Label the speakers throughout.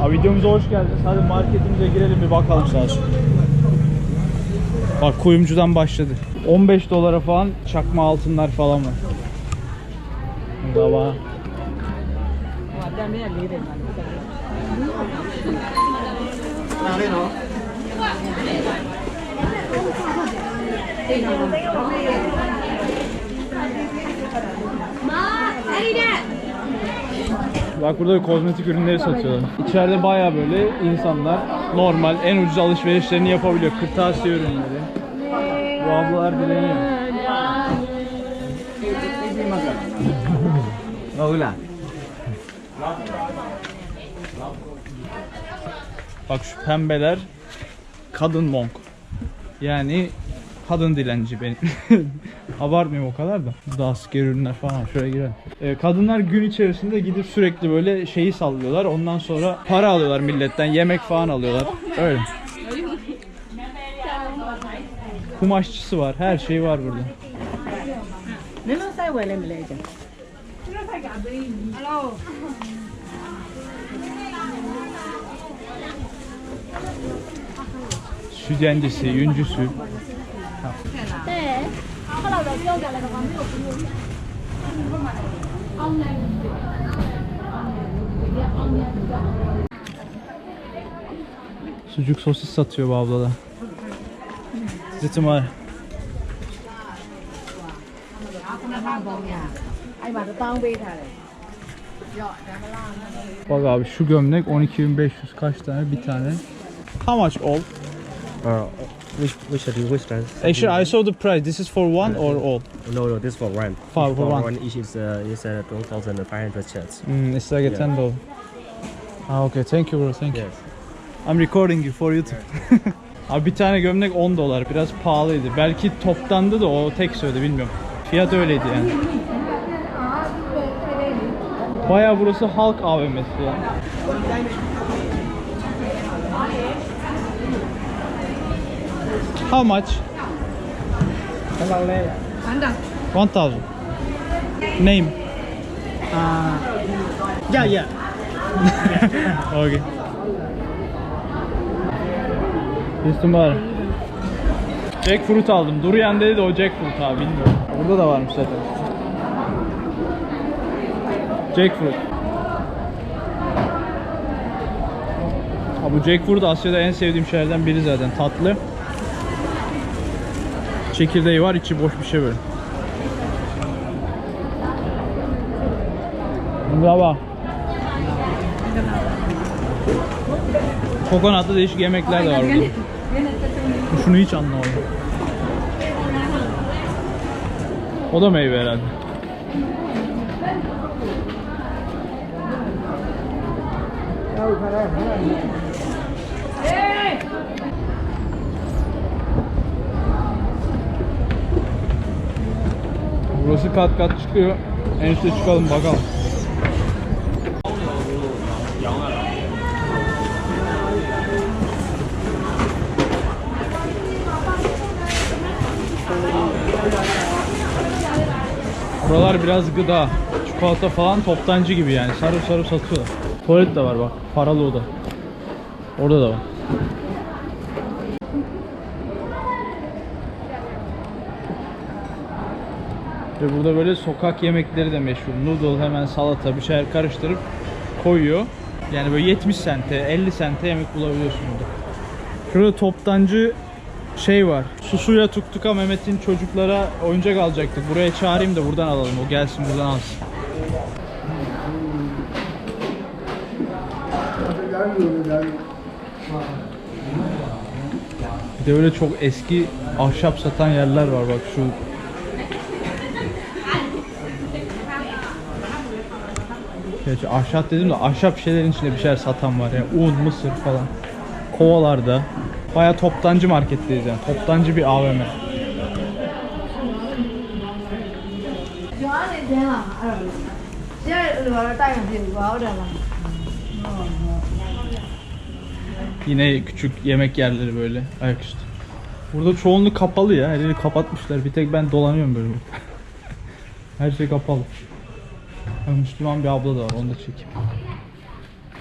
Speaker 1: Abi videomuza hoş geldiniz. Hadi marketimize girelim bir bakalım olsun. Bak kuyumcudan başladı. 15 dolara falan çakma altınlar falan var. Baba. Bak burada da kozmetik ürünleri satıyorlar. İçeride baya böyle insanlar normal en ucuz alışverişlerini yapabiliyor. Kırtasiye ürünleri. Bu ablalar dileniyor. Bak şu pembeler kadın monk. Yani kadın dilenci benim. Abartmayayım o kadar da. Burada asker ürünler falan. Şuraya girelim. Ee, kadınlar gün içerisinde gidip sürekli böyle şeyi sallıyorlar. Ondan sonra para alıyorlar milletten. Yemek falan alıyorlar. Öyle. Kumaşçısı var. Her şey var burada.
Speaker 2: နင် 对，后来就交下来的话，没有
Speaker 1: 朋友。Sucuk sosis satıyor bu abla da. Zeytin var. Bak abi şu gömlek 12.500 kaç tane bir tane. How much all?
Speaker 3: Which which are you which brand?
Speaker 1: Actually I saw the price. This is for one or all?
Speaker 3: No, no, this for one.
Speaker 1: For- for one.
Speaker 3: Each is uh, is uh, two thousand five hundred chats.
Speaker 1: Hmm, it's like a
Speaker 3: Yeah.
Speaker 1: 10 dollar. Ah okay, thank you bro, thank you.
Speaker 3: Yes.
Speaker 1: I'm recording you for YouTube. Abi bir tane gömlek 10 dolar. Biraz pahalıydı. Belki toptandı da o tek söyledi bilmiyorum. Fiyat öyleydi yani. Baya burası halk AVM'si ya. How much? 1000. Name.
Speaker 2: Yeah, yeah.
Speaker 1: okay. Üstüm var. Jackfruit aldım. Durian dedi de o jackfruit abi bilmiyorum. Burada da varmış zaten. Jackfruit. Ha bu jackfruit Asya'da en sevdiğim şeylerden biri zaten. Tatlı. Çekirdeği var, içi boş bir şey böyle. Bravo. Kokonatlı değişik yemekler de var burada. Şunu hiç anlamadım. O da meyve herhalde. Burası kat kat çıkıyor. En üstte çıkalım bakalım. Buralar biraz gıda, çikolata falan toptancı gibi yani sarı sarı satıyorlar. Tuvalet de var bak, paralı oda. Orada da var. Ve burada böyle sokak yemekleri de meşhur. Noodle hemen salata bir şeyler karıştırıp koyuyor. Yani böyle 70 sente, 50 sente yemek bulabiliyorsun burada. Şurada toptancı şey var. Susuyla tuktuka Mehmet'in çocuklara oyuncak alacaktık. Buraya çağırayım da buradan alalım. O gelsin buradan alsın. Bir de öyle çok eski ahşap satan yerler var bak şu Gerçi ahşap dedim de ahşap şeylerin içinde bir şeyler satan var ya. Un, mısır falan. Kovalarda. Baya toptancı marketteyiz yani. Toptancı bir AVM. Yine küçük yemek yerleri böyle ayaküstü. Burada çoğunluk kapalı ya. Her yeri kapatmışlar. Bir tek ben dolanıyorum böyle. Her şey kapalı. Ha, Müslüman bir abla da var. Onu da çekeyim.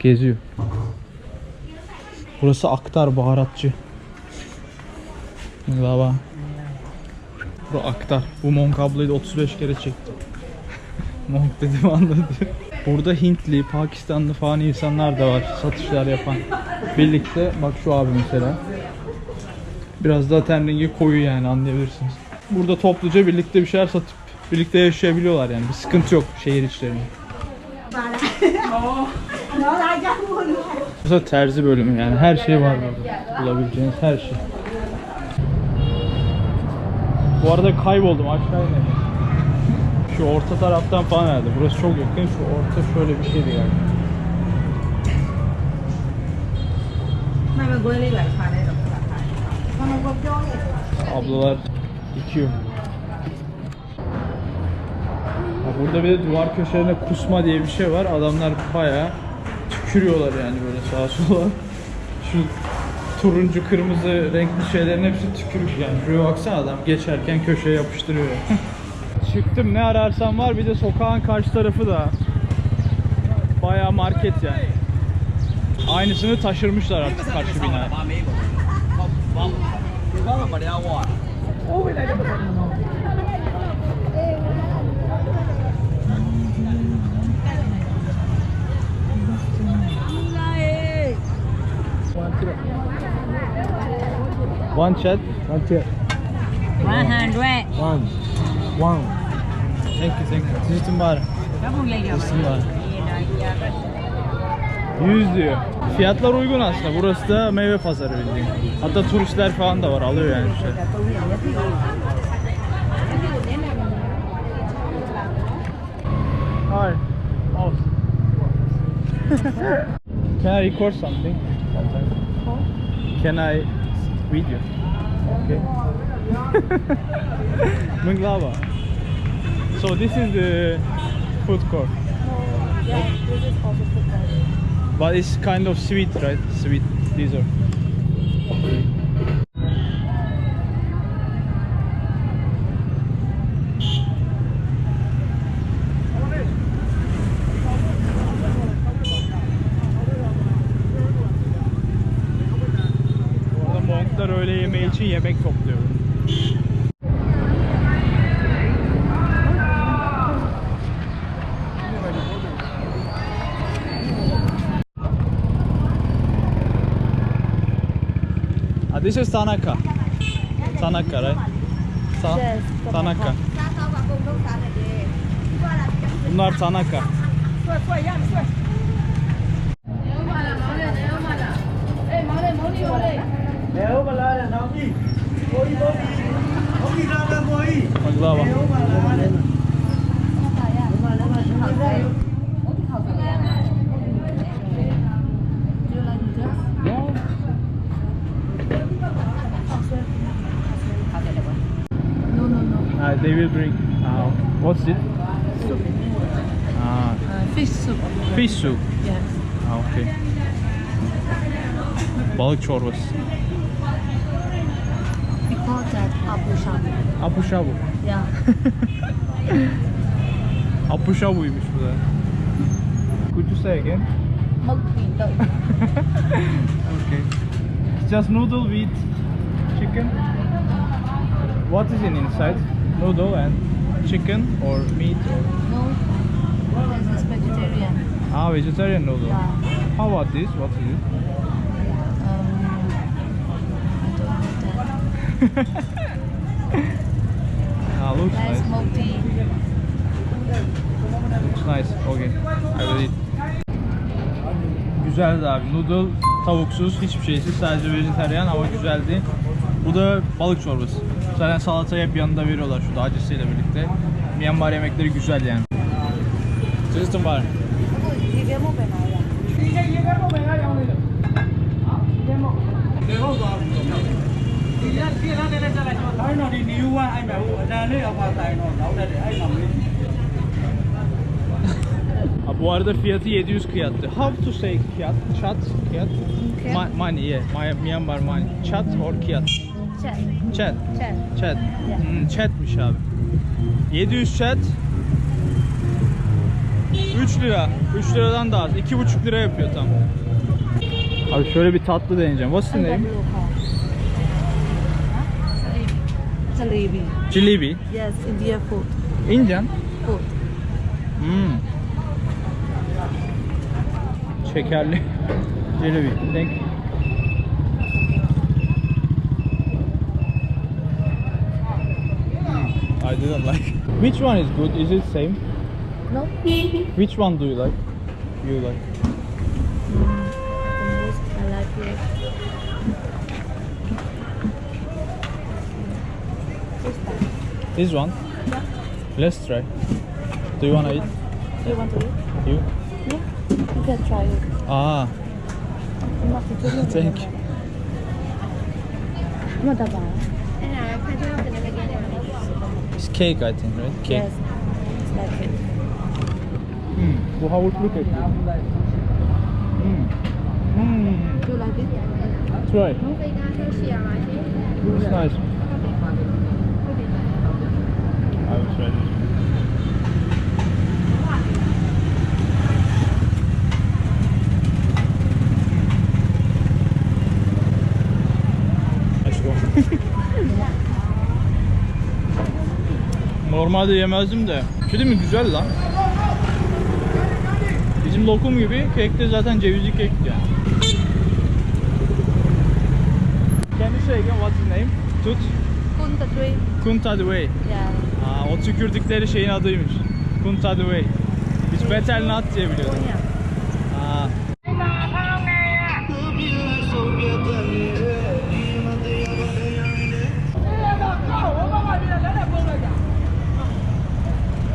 Speaker 1: Geziyor. Burası Aktar baharatçı. Baba. Bu Aktar. Bu Monk ablayı da 35 kere çektim. Monk dedim anladı. Burada Hintli, Pakistanlı falan insanlar da var satışlar yapan. Birlikte bak şu abi mesela. Biraz daha ten rengi koyu yani anlayabilirsiniz. Burada topluca birlikte bir şeyler satıp birlikte yaşayabiliyorlar yani. Bir sıkıntı yok şehir içlerinde. Mesela terzi bölümü yani her şey var burada. Bulabileceğiniz her şey. Bu arada kayboldum aşağı inelim. Şu orta taraftan falan herhalde. Burası çok yakın. Şu orta şöyle bir şeydi yani. Ablalar dikiyor. Burada bir de duvar köşelerine kusma diye bir şey var. Adamlar bayağı tükürüyorlar yani böyle sağa sola. Şu turuncu kırmızı renkli şeylerin hepsi tükürük yani. Şuraya baksana adam geçerken köşeye yapıştırıyor. Çıktım ne ararsan var bir de sokağın karşı tarafı da bayağı market yani. Aynısını taşırmışlar artık karşı binaya. One shot. One chair.
Speaker 2: One hundred.
Speaker 1: One. One. Thank you, thank you.
Speaker 2: Siz için
Speaker 1: bari. Siz için diyor. Fiyatlar uygun aslında. Burası da meyve pazarı bildiğin. Hatta turistler falan da var. Alıyor yani şey. Hi. Awesome. Can I record something? Sometimes. Can I video? Okay. Manglava. So this is the food court. But it's kind of sweet, right? Sweet dessert. Orada monklar öğle yemeği için yemek topluyor. Ah, this is Tanaka. Tanaka, right? Ta Tanaka. Bunlar Tanaka. Baklava.
Speaker 4: No, no, no.
Speaker 1: Uh, they will bring. Uh, what's it?
Speaker 4: Soup.
Speaker 1: Ah,
Speaker 4: Uh, fish soup.
Speaker 1: fish soup.
Speaker 4: Yes.
Speaker 1: Ah, okay. Balık çorbası.
Speaker 4: We call that abu shabu.
Speaker 1: Apu şabu.
Speaker 4: Yeah.
Speaker 1: Apu şabuymuş bu da. Could you say again? Okay. It's just noodle with chicken. What is in inside? Noodle and chicken or meat or
Speaker 4: No. This is vegetarian.
Speaker 1: ah vegetarian noodle.
Speaker 4: Yeah.
Speaker 1: How about this? What is it?
Speaker 4: Um, I don't know that.
Speaker 1: Ah, looks
Speaker 4: That's
Speaker 1: nice.
Speaker 4: multi.
Speaker 1: Looks nice. Okay. I will eat. Güzeldi abi. Noodle tavuksuz hiçbir şeysiz sadece vejetaryen ama güzeldi. Bu da balık çorbası. Zaten salatayı hep yanında veriyorlar şurada acısıyla birlikte. Myanmar yemekleri güzel yani. Sizin var. Bu arada fiyatı 700 kıyattı. How to say kıyat? Chat? Kıyat? Ma- money, yeah. My- Myanmar money. Chat or kıyat?
Speaker 4: Chat.
Speaker 1: Chat.
Speaker 4: Chat.
Speaker 1: Chat.
Speaker 4: Yeah.
Speaker 1: Hmm, chatmiş abi. 700 chat. 3 lira. 3 liradan da az. 2,5 lira yapıyor tam. Abi şöyle bir tatlı deneyeceğim. What's the name?
Speaker 2: Jalebi.
Speaker 1: Jalebi.
Speaker 2: Yes, India food.
Speaker 1: Indian.
Speaker 2: Food.
Speaker 1: Hmm. Şekerli. Jalebi. Thank you. Hmm, I didn't like. Which one is good? Is it same?
Speaker 4: No.
Speaker 1: Which one do you like? You like?
Speaker 4: The most I like it. This time.
Speaker 1: This one? Yeah. Let's try. Do you want to eat?
Speaker 4: Do you want to eat?
Speaker 1: You?
Speaker 4: Yeah. You can try it.
Speaker 1: Ah. Thank you.
Speaker 4: Not that.
Speaker 1: It's cake, I think, right? Cake.
Speaker 4: Yes. It's like cake.
Speaker 1: Mm. Well, how would look at it? Mm. Mm.
Speaker 4: Do you like it?
Speaker 1: Try. It's nice. Normalde yemezdim de. Şey değil mi? Güzel lan. Bizim lokum gibi kek de zaten cevizli kek yani. Can you say again what's the name? Tut.
Speaker 4: Kuntatui.
Speaker 1: Kuntadway.
Speaker 4: Yeah.
Speaker 1: Aa, o tükürdükleri şeyin adıymış. Kuntadway. Biz Betel Nut diye biliyorduk.
Speaker 4: Konya.
Speaker 1: Aa.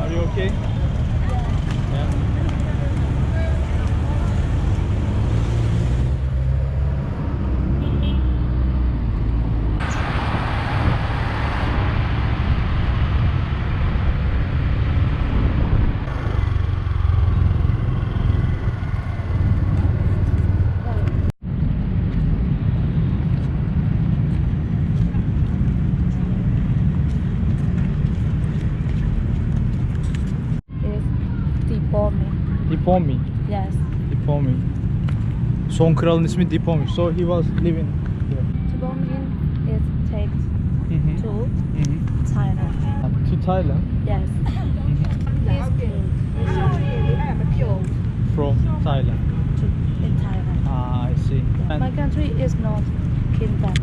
Speaker 1: Are you okay? Yeah.
Speaker 4: It's Dipomi.
Speaker 1: Dipomi.
Speaker 4: Yes.
Speaker 1: Dipomi. Son kralın ismi Dipomi. So he was living here.
Speaker 4: Dipomi is takes
Speaker 1: Hı hı.
Speaker 4: to
Speaker 1: Hı hı.
Speaker 4: China.
Speaker 1: To Thailand
Speaker 4: Yes. He's pure
Speaker 1: from Thailand.
Speaker 4: to in Thailand.
Speaker 1: Ah, I see.
Speaker 4: My
Speaker 1: And
Speaker 4: country is not kingdom.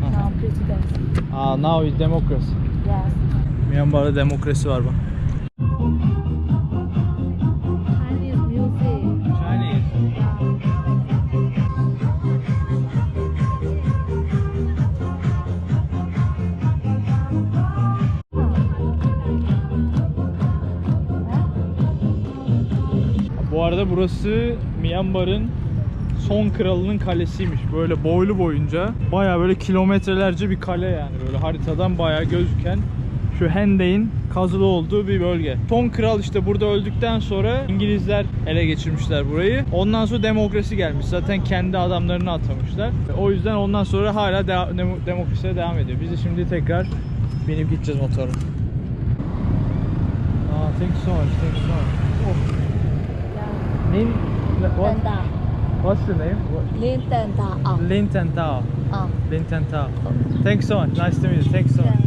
Speaker 4: Now president.
Speaker 1: ah, now is democracy.
Speaker 4: Yes.
Speaker 1: Myanmar'da demokrasi var bak. Burası Myanmar'ın son kralının kalesiymiş. Böyle boylu boyunca baya böyle kilometrelerce bir kale yani böyle haritadan baya gözüken şu Hendey'in kazılı olduğu bir bölge. Son kral işte burada öldükten sonra İngilizler ele geçirmişler burayı. Ondan sonra demokrasi gelmiş. Zaten kendi adamlarını atamışlar. O yüzden ondan sonra hala demo- demokrasiye devam ediyor. Biz de şimdi tekrar binip gideceğiz motora. Aa, thank you so much. Thank you so much. Oh. Name? What? What's the name? What?
Speaker 4: Lin Tenda. Ah.
Speaker 1: Lin Tan Tao.
Speaker 4: Ah.
Speaker 1: Lin Tan Tao. Thanks so much. Nice to meet you. Thanks so much.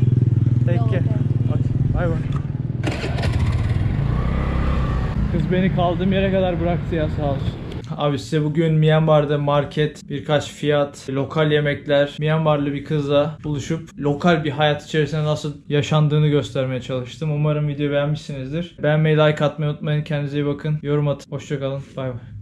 Speaker 1: Take care. Okay. Bye bye. Kız beni kaldığım yere kadar bıraktı ya sağ olsun. Abi size bugün Myanmar'da market, birkaç fiyat, lokal yemekler, Myanmarlı bir kızla buluşup lokal bir hayat içerisinde nasıl yaşandığını göstermeye çalıştım. Umarım videoyu beğenmişsinizdir. Beğenmeyi, like atmayı unutmayın. Kendinize iyi bakın. Yorum atın. Hoşçakalın. Bay bay.